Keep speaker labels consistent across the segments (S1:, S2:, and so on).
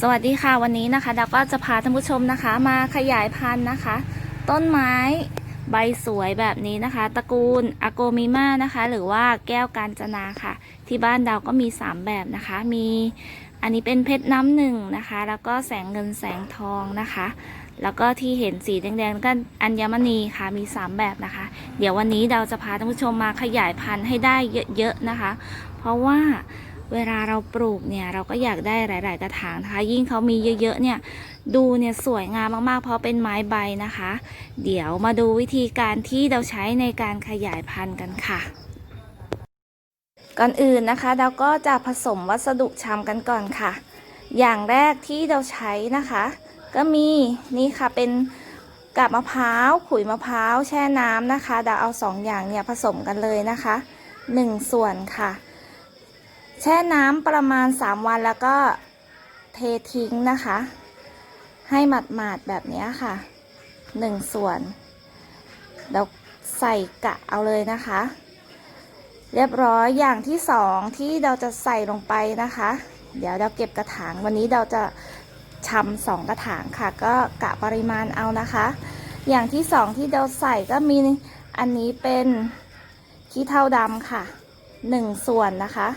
S1: สวัสดีค่ะวันนี้นะคะดาวก็จะพาท่านผู้ชมนะคะ มาขยายพันธุ์นะคะ ต้นไม้ใบสวยแบบนี้นะคะตระกูลอโกมิมานะคะ หรือว่าแก้วกาญจนาค่ะ ที่บ้านดาวก็มี 3 แบบนะคะ มีอันนี้เป็นเพชรน้ำหนึ่งนะคะ แล้วก็แสงเงินแสงทองนะคะ แล้วก็ที่เห็นสีแดงๆก็อัญมณีค่ะมี 3 แบบนะคะ เดี๋ยววันนี้ดาวจะพาท่านผู้ชมมาขยายพันธุ์ให้ได้เยอะๆนะคะ เพราะว่า เวลาเราปลูกเนี่ยเราก็อยากได้หลาย ๆ กระถางนะคะ ยิ่งเขามีเยอะๆเนี่ยดูเนี่ยสวยงามมากๆ เพราะเป็นไม้ใบนะคะ เดี๋ยวมาดูวิธีการที่เราใช้ในการขยายพันธุ์กันค่ะ ก่อนอื่นนะคะเราก็จะผสมวัสดุชำกันก่อนค่ะ อย่างแรกที่เราใช้นะคะ ก็มีนี่ค่ะเป็นกาบมะพร้าวขุยมะพร้าวแช่น้ำนะคะเราเอาสองอย่างเนี่ยผสมกันเลยนะคะหนึ่งส่วนค่ะ แช่น้ำประมาณ 3 วันแล้วก็เททิ้งนะคะ ให้หมาดๆแบบนี้ค่ะ 1 ส่วนเราใส่กะเอาเลยนะคะ เรียบร้อยอย่างที่สองที่เราจะใส่ลงไปนะคะ เดี๋ยวเราเก็บกระถางวันนี้เราจะชำสองกระถางค่ะ ก็กะปริมาณเอานะคะ อย่างที่สองที่เราใส่ก็มีอันนี้เป็นขี้เถ้าดำค่ะหนึ่งส่วนนะคะ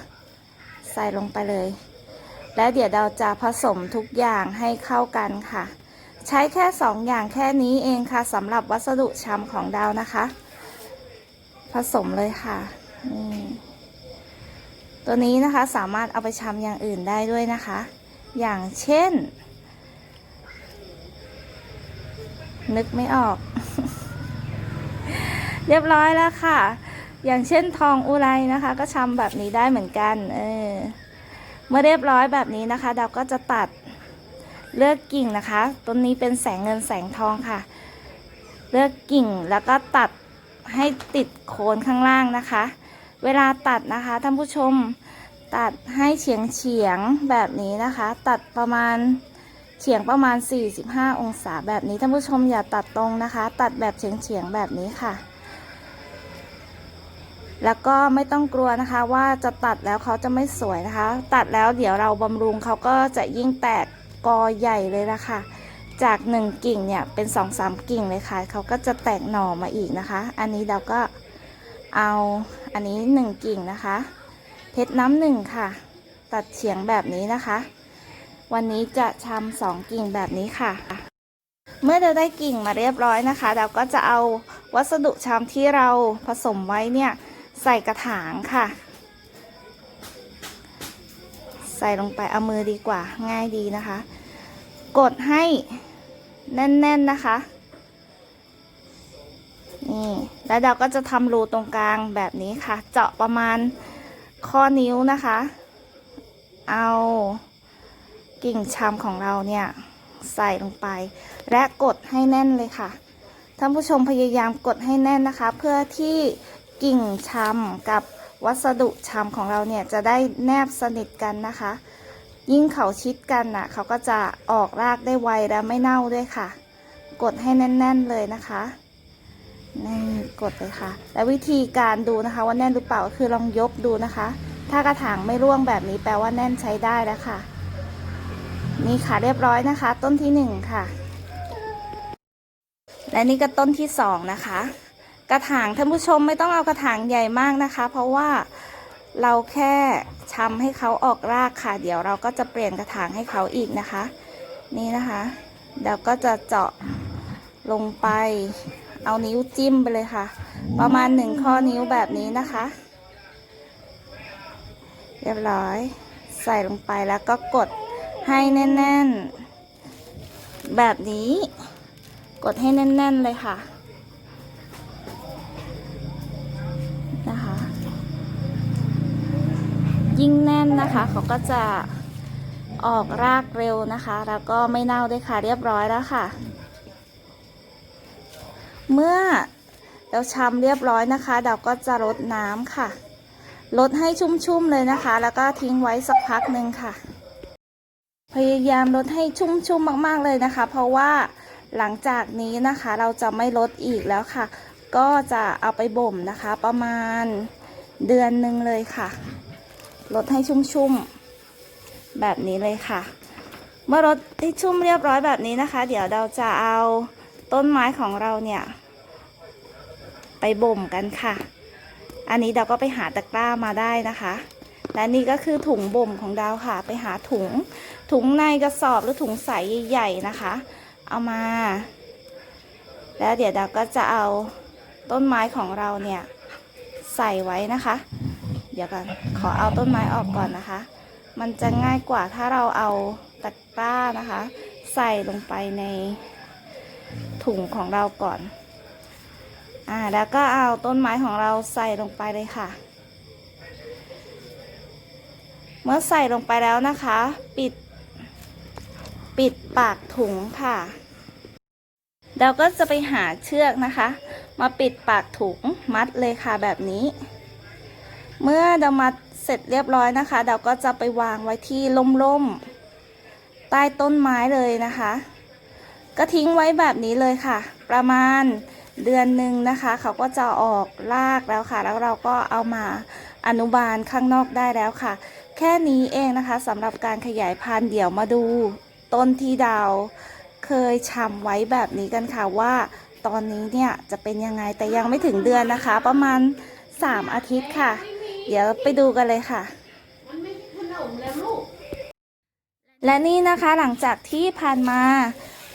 S1: ใส่ลงไปเลย แล้วเดี๋ยวเราจะผสมทุกอย่างให้เข้ากันค่ะ ใช้แค่สองอย่างแค่นี้เองค่ะสำหรับวัสดุชำของดาวนะคะ ผสมเลยค่ะนี่ตัวนี้นะคะสามารถเอาไปชำอย่างอื่นได้ด้วยนะคะ อย่างเช่น นึกไม่ออก เรียบร้อยแล้วค่ะ อย่างเช่นทองอุไรนะคะ ก็ชำแบบนี้ได้เหมือนกัน เออ เมื่อเรียบร้อยแบบนี้นะคะดาวก็จะตัดเลือกกิ่งนะคะ ต้นนี้เป็นแสงเงินแสงทองค่ะ เลือกกิ่งแล้วก็ตัดให้ติดโคนข้างล่างนะคะ เวลาตัดนะคะท่านผู้ชมตัดให้เฉียงเฉียงแบบนี้นะคะ ตัดประมาณเฉียงประมาณ 45 องศาแบบนี้ท่านผู้ชมอย่าตัดตรงนะคะ ตัดแบบเฉียงเฉียงแบบนี้ค่ะ แล้วก็ไม่ต้องกลัวนะคะว่าจะตัดแล้วเขาจะไม่สวยนะคะ ตัดแล้วเดี๋ยวเราบำรุงเขาก็จะยิ่งแตกกอใหญ่เลยนะคะ จากหนึ่งกิ่งเนี่ยเป็นสองสามกิ่งเลยค่ะเขาก็จะแตกหน่อมาอีกนะคะ อันนี้เราก็เอาอันนี้หนึ่งกิ่งนะคะ เพชรน้ำหนึ่งค่ะ ตัดเฉียงแบบนี้นะคะ วันนี้จะชำสองกิ่งแบบนี้ค่ะ เมื่อเราได้กิ่งมาเรียบร้อยนะคะ เราก็จะเอาวัสดุชำที่เราผสมไว้เนี่ย ใส่กระถางค่ะ ใส่ลงไปเอามือดีกว่าง่ายดีนะคะ กดให้แน่นๆนะคะ นี่แล้วเราก็จะทำรูตรงกลางแบบนี้ค่ะ เจาะประมาณข้อนิ้วนะคะ เอากิ่งชำของเราเนี่ยใส่ลงไป และกดให้แน่นเลยค่ะท่านผู้ชมพยายามกดให้แน่นนะคะ เพื่อที่ กิ่งชำกับวัสดุชำของเราเนี่ยจะได้แนบสนิทกันนะคะ ยิ่งเขาชิดกันน่ะเขาก็จะออกรากได้ไวและไม่เน่าด้วยค่ะ กดให้แน่น ๆเลยนะคะนี่กดเลยค่ะ และวิธีการดูนะคะว่าแน่นหรือเปล่าคือลองยกดูนะคะ ถ้ากระถางไม่ร่วงแบบนี้แปลว่าแน่นใช้ได้แล้วค่ะ นี่ค่ะเรียบร้อยนะคะ ต้นที่หนึ่งค่ะ และนี่ก็ต้นที่สองนะคะ กระถางท่านผู้ชมไม่ต้องเอากระถางใหญ่มากนะคะ เพราะว่าเราแค่ชำให้เขาออกรากค่ะ เดี๋ยวเราก็จะเปลี่ยนกระถางให้เขาอีกนะคะ นี่นะคะเดี๋ยวก็จะเจาะลงไป เอานิ้วจิ้มไปเลยค่ะ ประมาณหนึ่งข้อนิ้วแบบนี้นะคะ เรียบร้อยใส่ลงไปแล้วก็กดให้แน่น ๆ แบบนี้ กดให้แน่น ๆ เลยค่ะ ยิ่งแน่นนะคะ เขาก็จะออกรากเร็วนะคะ แล้วก็ไม่เน่าด้วยค่ะเรียบร้อยแล้วค่ะ เมื่อเราชำเรียบร้อยนะคะ เราก็จะรดน้ำค่ะลดให้ชุ่มๆเลยนะคะ แล้วก็ทิ้งไว้สักพักหนึ่งค่ะ พยายามลดให้ชุ่มๆมาก ๆเลยนะคะ เพราะว่าหลังจากนี้นะคะเราจะไม่ลดอีกแล้วค่ะ ก็จะเอาไปบ่มนะคะ ประมาณเดือนหนึ่งเลยค่ะ ลดให้ชุ่มๆ แบบนี้เลยค่ะ เมื่อรดที่ชุ่มเรียบร้อยแบบนี้นะคะ เดี๋ยวเราจะเอาต้นไม้ของเราเนี่ย ไปบ่มกันค่ะ อันนี้เราก็ไปหาตะกร้ามาได้นะคะ และนี่ก็คือถุงบ่มของดาวค่ะ ไปหาถุง ถุงในกระสอบหรือถุงใสใหญ่ๆนะคะ เอามา แล้วเดี๋ยวดาวก็จะเอาต้นไม้ของเราเนี่ยใส่ไว้นะคะ เดี๋ยวกันขอเอาต้นไม้ออกก่อนนะคะ มันจะง่ายกว่าถ้าเราเอาตะกร้านะคะ ใส่ลงไปในถุงของเราก่อน อ่า แล้วก็เอาต้นไม้ของเราใส่ลงไปเลยค่ะ เมื่อใส่ลงไปแล้วนะคะ ปิด ปิดปากถุงค่ะ เราก็จะไปหาเชือกนะคะ มาปิดปากถุงมัดเลยค่ะแบบนี้ เมื่อเรามัดเสร็จเรียบร้อยนะคะเราก็จะไปวางไว้ที่ร่มๆ ใต้ต้นไม้เลยนะคะ ก็ทิ้งไว้แบบนี้เลยค่ะ ประมาณเดือนหนึ่งนะคะ เขาก็จะออกรากแล้วค่ะ แล้วเราก็เอามาอนุบาลข้างนอกได้แล้วค่ะ แค่นี้เองนะคะสำหรับการขยายพันธุ์เดี๋ยวมาดู ต้นที่ดาวเคยชำไว้แบบนี้กันค่ะว่า ตอนนี้เนี่ยจะเป็นยังไงแต่ยังไม่ถึงเดือนนะคะ ประมาณ 3 อาทิตย์ค่ะ เดี๋ยวไปดูกันเลยค่ะ
S2: มันไม่ใช่ขนมแล้วลูก
S1: และนี่นะคะหลังจากที่ผ่านมา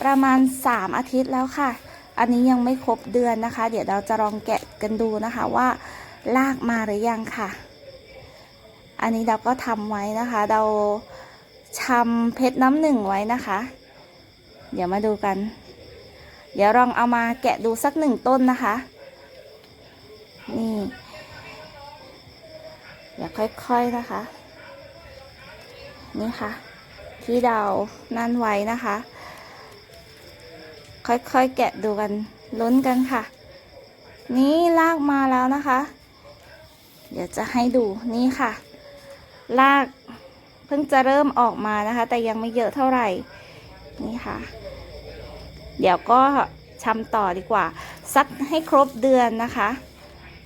S1: ประมาณ 3 อาทิตย์แล้วค่ะ อันนี้ยังไม่ครบเดือนนะคะ เดี๋ยวเราจะลองแกะกันดูนะคะว่าลากมาหรือยังค่ะ อันนี้เราก็ทำไว้นะคะ เราชำเพชรน้ำหนึ่งไว้นะคะ เดี๋ยวมาดูกัน เดี๋ยวลองเอามาแกะดูสักหนึ่งต้นนะคะ นี่ เดี๋ยวค่อยๆนะคะ นี่ค่ะ ที่เรานั่นไว้นะคะ ค่อยๆแกะดูกันลุ้นกันค่ะ นี่ลากมาแล้วนะคะ เดี๋ยวจะให้ดูนี่ค่ะ ลากเพิ่งจะเริ่มออกมานะคะ แต่ยังไม่เยอะเท่าไหร่ นี่ค่ะ เดี๋ยวก็ชำต่อดีกว่าสักให้ครบเดือนนะคะ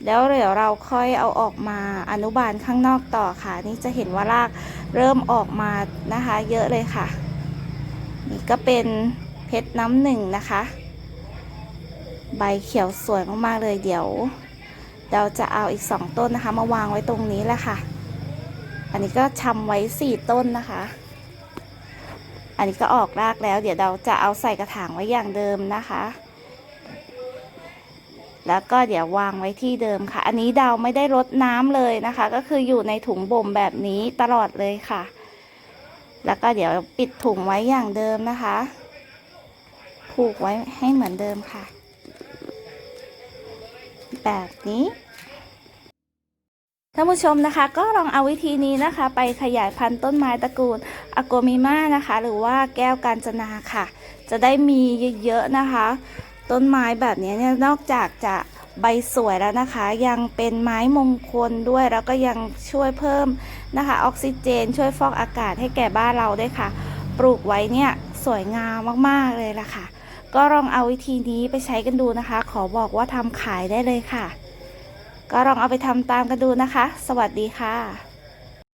S1: แล้วเดี๋ยวเราค่อยเอาออกมาอนุบาลข้างนอกต่อค่ะ นี่จะเห็นว่ารากเริ่มออกมานะคะ เยอะเลยค่ะ นี่ก็เป็นเพชรน้ำหนึ่งนะคะ ใบเขียวสวยมากๆเลยเดี๋ยว เราจะเอาอีกสองต้นนะคะ มาวางไว้ตรงนี้แหละค่ะ อันนี้ก็ชำไว้สี่ต้นนะคะ อันนี้ก็ออกรากแล้ว เดี๋ยวเราจะเอาใส่กระถางไว้อย่างเดิมนะคะ แล้วก็เดี๋ยววางไว้ที่เดิมค่ะ อันนี้ดาวไม่ได้รดน้ำเลยนะคะ ก็คืออยู่ในถุงบ่มแบบนี้ตลอดเลยค่ะ แล้วก็เดี๋ยวปิดถุงไว้อย่างเดิมนะคะ ผูกไว้ให้เหมือนเดิมค่ะ แบบนี้ท่านผู้ชมนะคะก็ลองเอาวิธีนี้นะคะ ไปขยายพันธุ์ต้นไม้ตระกูลอโกมิมานะคะ หรือว่าแก้วกาญจนาค่ะ จะได้มีเยอะๆนะคะ ต้นไม้แบบนี้เนี่ยนอกจากจะใบสวยแล้วนะคะ ยังเป็นไม้มงคลด้วย แล้วก็ยังช่วยเพิ่มนะคะ ออกซิเจน ช่วยฟอกอากาศให้แก่บ้านเราด้วยค่ะ ปลูกไว้เนี่ยสวยงามมากๆเลยล่ะค่ะ ก็ลองเอาวิธีนี้ไปใช้กันดูนะคะ ขอบอกว่าทำขายได้เลยค่ะ ก็ลองเอาไปทำตามกันดูนะคะ สวัสดีค่ะ